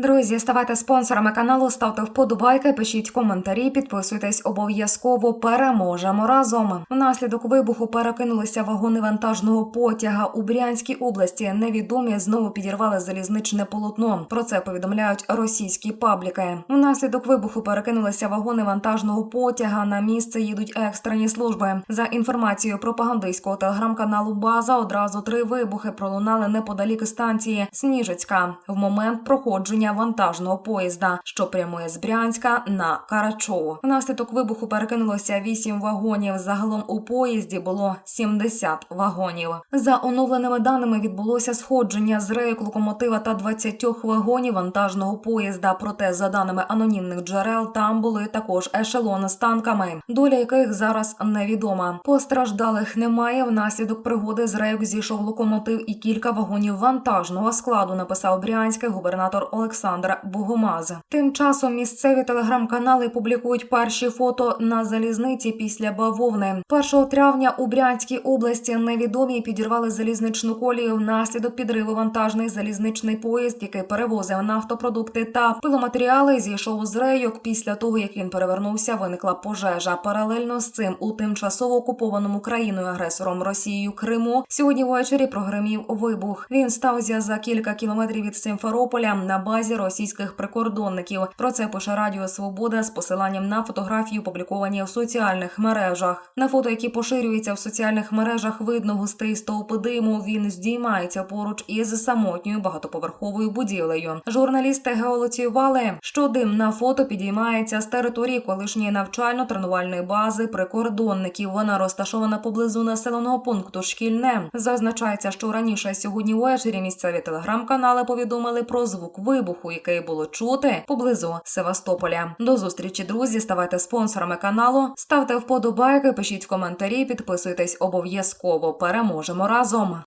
друзі, ставайте спонсорами каналу, ставте вподобайки, пишіть коментарі, підписуйтесь обов'язково. Переможемо разом. Внаслідок вибуху перекинулися вагони вантажного потяга у Брянській області. Невідомі знову підірвали залізничне полотно. Про це повідомляють російські пабліки. Внаслідок вибуху перекинулися вагони вантажного потяга. На місце їдуть екстрені служби. За інформацією пропагандистського телеграм-каналу База одразу три вибухи пролунали неподалік станції Сніжицька в момент проходження вантажного поїзда, що прямує з Брянська на Карачово. Внаслідок вибуху перекинулося вісім вагонів. Загалом у поїзді було 70 вагонів. За оновленими даними відбулося сходження з рейок локомотива та 20 вагонів вантажного поїзда. Проте, за даними анонімних джерел, там були також ешелони з танками, доля яких зараз невідома. Постраждалих немає. Внаслідок пригоди з рейок зійшов локомотив і кілька вагонів вантажного складу. Написав брянський губернатор Олександр Богомаз. Тим часом місцеві телеграм-канали публікують перші фото на залізниці після бавовни. 1 травня у Брянській області невідомі підірвали залізничну колію внаслідок підриву вантажний залізничний поїзд, який перевозив нафтопродукти та пиломатеріали. Зійшов з рейок. Після того як він перевернувся, виникла пожежа. Паралельно з цим у тимчасово окупованому країною агресором Росією Криму сьогодні ввечері прогремів вибух. Він стався за кілька кілометрів від Симферополя на базі російських прикордонників. Про це пише Радіо Свобода з посиланням на фотографії, опубліковані в соціальних мережах. На фото, які поширюються в соціальних мережах, видно густий стовп диму. Він здіймається поруч із самотньою багатоповерховою будівлею. Журналісти геолоціювали, що дим на фото підіймається з території колишньої навчально-тренувальної бази прикордонників. Вона розташована поблизу населеного пункту Шкільне. Зазначається, що раніше сьогодні ввечері місцеві телеграм-канали повідомили про звук вибуху, який було чути поблизу Севастополя. До зустрічі, друзі. Ставайте спонсорами каналу, ставте вподобайки, пишіть коментарі, підписуйтесь обов'язково. Переможемо разом.